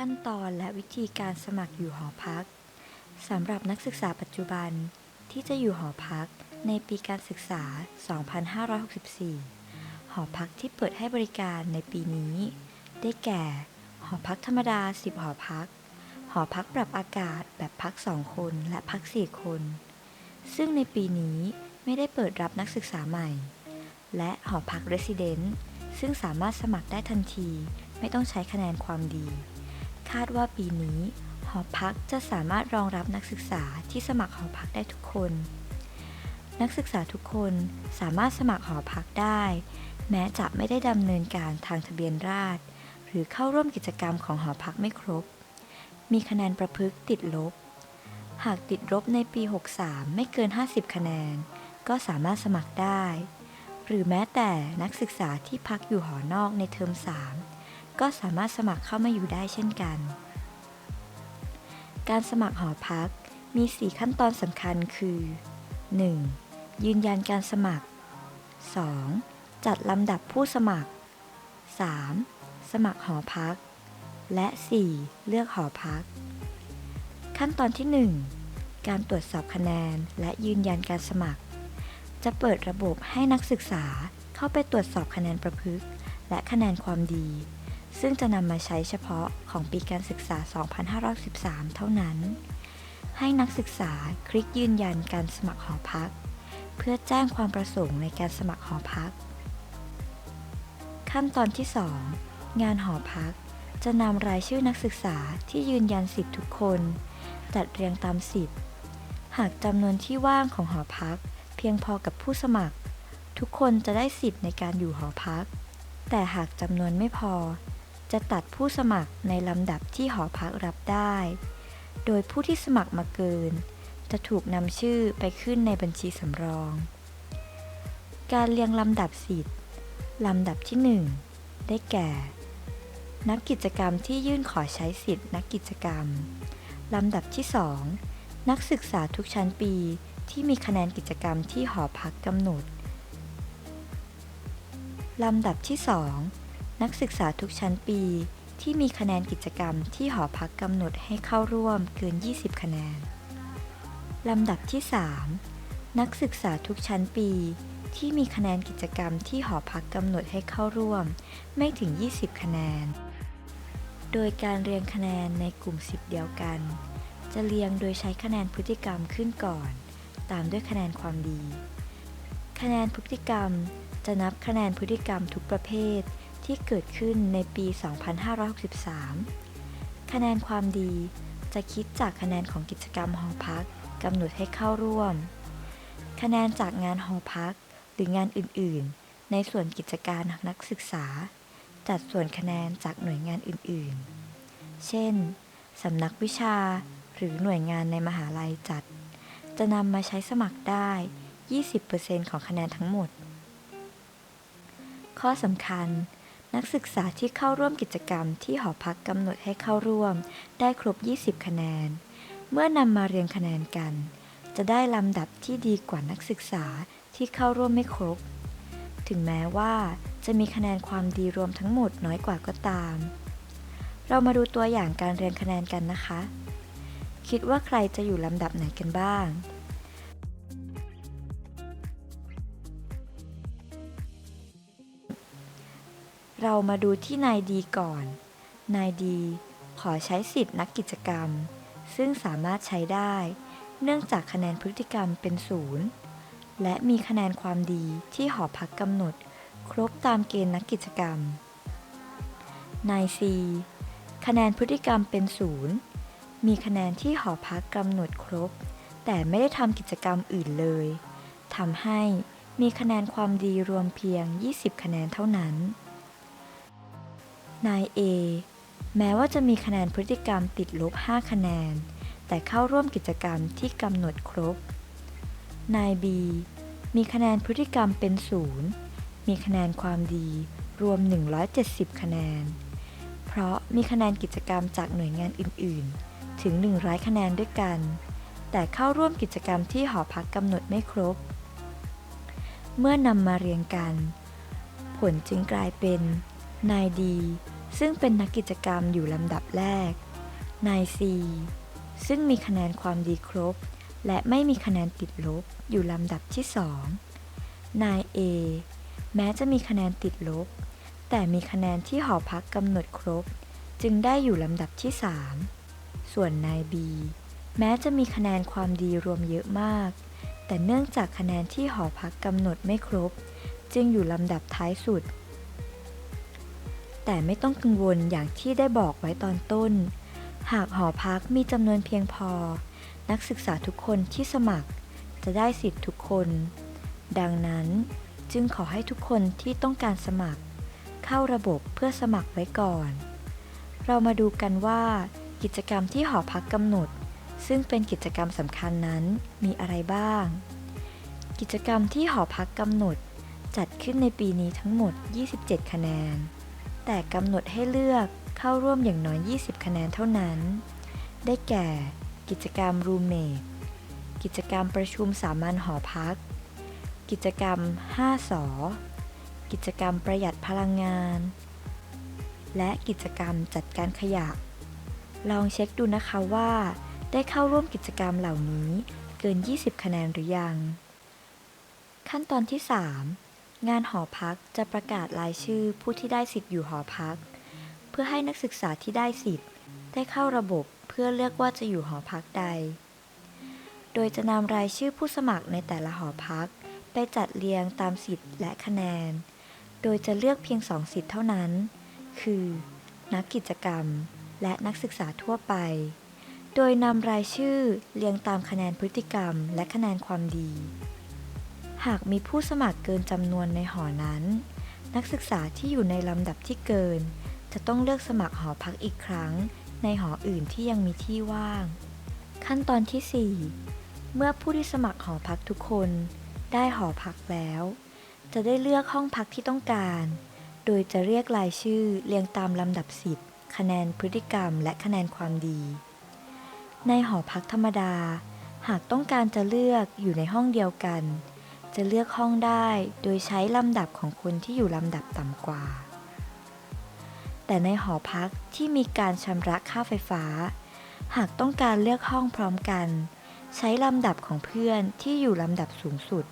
ขั้นตอนและวิธีการสมัครอยู่หอพักสำหรับนักศึกษาปัจจุบันที่จะอยู่หอพักในปีการศึกษา 2564 หอพักที่เปิดให้บริการในปีนี้ ได้แก่ หอพักธรรมดา 10 หอพัก หอพักปรับอากาศแบบพัก 2 คนและพัก 4 คน ซึ่งในปีนี้ไม่ได้เปิดรับนักศึกษาใหม่ และหอพัก Resident ซึ่งสามารถสมัครได้ทันที ไม่ต้องใช้คะแนนความดี คาดว่าปีนี้ หอพักจะสามารถรองรับนักศึกษาที่สมัครหอพักได้ทุกคน นักศึกษาทุกคนสามารถสมัครหอพักได้ แม้จะไม่ได้ดำเนินการทางทะเบียนราษฎรหรือเข้าร่วมกิจกรรมของหอพักไม่ครบ มีคะแนนประพฤกษ์ติดลบ หากติดลบในปี 63 ไม่เกิน 50 คะแนน ก็สามารถสมัครได้ หรือแม้แต่นักศึกษาที่พักอยู่หอนอกในเทอม3 ก็สามารถสมัครเข้ามาอยู่ได้เช่นกัน การสมัครหอพักมี 4 ขั้นตอนสำคัญคือ 1. ยืนยันการสมัคร 2. จัดลำดับผู้สมัคร 3. สมัครหอพัก และ 4. เลือกหอพัก ขั้นตอนที่ 1 การตรวจสอบคะแนนและยืนยันการสมัคร จะเปิดระบบให้นักศึกษาเข้าไปตรวจสอบคะแนนประพฤติและคะแนนความดี ซึ่งจะนำมาใช้เฉพาะของปีการศึกษา 2513 เท่านั้น ให้นักศึกษาคลิกยืนยันการสมัครหอพัก เพื่อแจ้งความประสงค์ในการสมัครหอพัก ขั้นตอนที่ 2 งานหอพักจะนำรายชื่อนักศึกษาที่ยืนยันสิทธิ์ทุกคน จัดเรียงตามสิทธิ์ หากจำนวนที่ว่างของหอพัก เพียงพอกับผู้สมัคร ทุกคนจะได้สิทธิ์ในการอยู่หอพัก แต่หากจำนวนไม่พอ จะตัดผู้สมัครในลำดับที่หอพักรับได้ โดยผู้ที่สมัครมาเกิน จะถูกนำชื่อไปขึ้นในบัญชีสำรอง การเรียงลำดับสิทธิ์ลำดับที่ 1 ได้แก่ นักกิจกรรมที่ยื่นขอใช้สิทธิ์นักกิจกรรม ลำดับที่ 2 นักศึกษาทุกชั้นปีที่มีคะแนนกิจกรรมที่หอพักกำหนดลำดับที่ 2 นักศึกษาทุกชั้นปี ที่มีคะแนนกิจกรรมที่หอพักกำหนดให้เข้าร่วมเกิน 20 คะแนน ลำดับที่ 3 นักศึกษาทุกชั้นปี ที่มีคะแนนกิจกรรมที่หอพักกำหนดให้เข้าร่วม ไม่ถึง 20 คะแนน โดยการเรียงคะแนนในกลุ่ม 10 เดียวกัน จะเรียงโดยใช้คะแนนพฤติกรรมขึ้นก่อน ตามด้วยคะแนนความดี คะแนนพฤติกรรมจะนับคะแนนพฤติกรรมทุกประเภท ที่เกิดขึ้นในปี 2563 คะแนนความดีจะคิดจากคะแนนของกิจกรรมหอพักกำหนดให้เข้าร่วม คะแนนจากงานหอพักหรืองานอื่น ๆ ในส่วนกิจการนักศึกษา จัดส่วนคะแนนจากหน่วยงานอื่น ๆ เช่น สำนักวิชาหรือหน่วยงานในมหาลัยจัด จะนำมาใช้สมัครได้ 20%ของคะแนนทั้งหมด ข้อสำคัญ นักศึกษาที่เข้าร่วมกิจกรรมที่หอพักกำหนดให้เข้าร่วม ได้ครบ 20 คะแนน เมื่อนำมาเรียงคะแนนกัน จะได้ลำดับที่ดีกว่านักศึกษาที่เข้าร่วมไม่ครบ ถึงแม้ว่าจะมีคะแนนความดีรวมทั้งหมดน้อยกว่าก็ตาม เรามาดูตัวอย่างการเรียงคะแนนกันนะคะ คิดว่าใครจะอยู่ลำดับไหนกันบ้าง เรามาดูที่นายดีก่อน นายดี ขอใช้สิทธินักกิจกรรม ซึ่งสามารถใช้ได้ เนื่องจากคะแนนพฤติกรรมเป็นศูนย์และมีคะแนนความดีที่หอพักกำหนด ครบตามเกณฑ์นักกิจกรรม นายซีคะแนนพฤติกรรมเป็นศูนย์มีคะแนนที่หอพักกำหนดครบ แต่ไม่ได้ทำกิจกรรมอื่นเลยทำให้มีคะแนนความดีรวมเพียง 20 คะแนนเท่านั้น นาย A แม้ว่าจะมีคะแนนพฤติกรรมติดลบ 5 คะแนน แต่เข้าร่วมกิจกรรมที่กำหนดครบ นาย B มีคะแนนพฤติกรรมเป็นศูนย์มีคะแนนความดีรวม 170 คะแนน เพราะมีคะแนนกิจกรรมจากหน่วยงานอื่น ๆ ถึง 100 คะแนนด้วยกัน แต่เข้าร่วมกิจกรรมที่หอพักกำหนดไม่ครบ เมื่อนำมาเรียงกัน ผลจึงกลายเป็นนายดี ซึ่งเป็นนักกิจกรรมอยู่ลำดับแรก นาย C ซึ่งมีคะแนนความดีครบ และไม่มีคะแนนติดลบอยู่ลำดับที่สองนาย A แม้จะมีคะแนนติดลบ แต่มีคะแนนที่หอพักกำหนดครบ จึงได้อยู่ลำดับที่ 3 ส่วนนาย B แม้จะมีคะแนนความดีรวมเยอะมาก แต่เนื่องจากคะแนนที่หอพักกำหนดไม่ครบ จึงอยู่ลำดับท้ายสุด แต่ไม่ต้องกังวลอย่างที่ได้บอกไว้ตอนต้น หากหอพักมีจำนวนเพียงพอ นักศึกษาทุกคนที่สมัคร จะได้สิทธิ์ทุกคน ดังนั้นจึงขอให้ทุกคนที่ต้องการสมัคร เข้าระบบเพื่อสมัครไว้ก่อน เรามาดูกันว่า กิจกรรมที่หอพักกำหนด ซึ่งเป็นกิจกรรมสำคัญนั้นมีอะไรบ้าง กิจกรรมที่หอพักกำหนด จัดขึ้นในปีนี้ทั้งหมด 27 คะแนน แต่กำหนดให้เลือกเข้าร่วมอย่างน้อย 20 คะแนนเท่านั้น ได้แก่ กิจกรรมรูเมทกิจกรรมประชุมสามัญหอพัก กิจกรรม 5สอกิจกรรมประหยัดพลังงาน และกิจกรรมจัดการขยะ ลองเช็คดูนะคะว่า ได้เข้าร่วมกิจกรรมเหล่านี้เกิน 20 คะแนนหรือยัง ขั้นตอนที่ 3 งานหอพักจะประกาศรายชื่อผู้ที่ได้สิทธิ์อยู่หอพัก เพื่อให้นักศึกษาที่ได้สิทธิ์ ได้เข้าระบบเพื่อเลือกว่าจะอยู่หอพักใด โดยจะนำรายชื่อผู้สมัครในแต่ละหอพัก ไปจัดเรียงตามสิทธิ์และคะแนน โดยจะเลือกเพียงสองสิทธิ์เท่านั้น คือ นักกิจกรรม และนักศึกษาทั่วไป โดยนำรายชื่อเรียงตามคะแนนพฤติกรรม และคะแนนความดี หากมีผู้สมัครเกินจำนวนในหอนั้น นักศึกษาที่อยู่ในลำดับที่เกิน จะต้องเลือกสมัครหอพักอีกครั้ง ในหออื่นที่ยังมีที่ว่าง ขั้นตอนที่ 4 เมื่อผู้ที่สมัครหอพักทุกคน ได้หอพักแล้ว จะได้เลือกห้องพักที่ต้องการ โดยจะเรียกรายชื่อเรียงตามลำดับสิทธิ์คะแนนพฤติกรรม และคะแนนความดี ในหอพักธรรมดา หากต้องการจะเลือกอยู่ในห้องเดียวกัน จะเลือกห้องได้โดยใช้ลำดับของคนที่อยู่ลำดับต่ำกว่า แต่ในหอพักที่มีการชำระค่าไฟฟ้า หากต้องการเลือกห้องพร้อมกัน ใช้ลำดับของเพื่อนที่อยู่ลำดับสูงสุด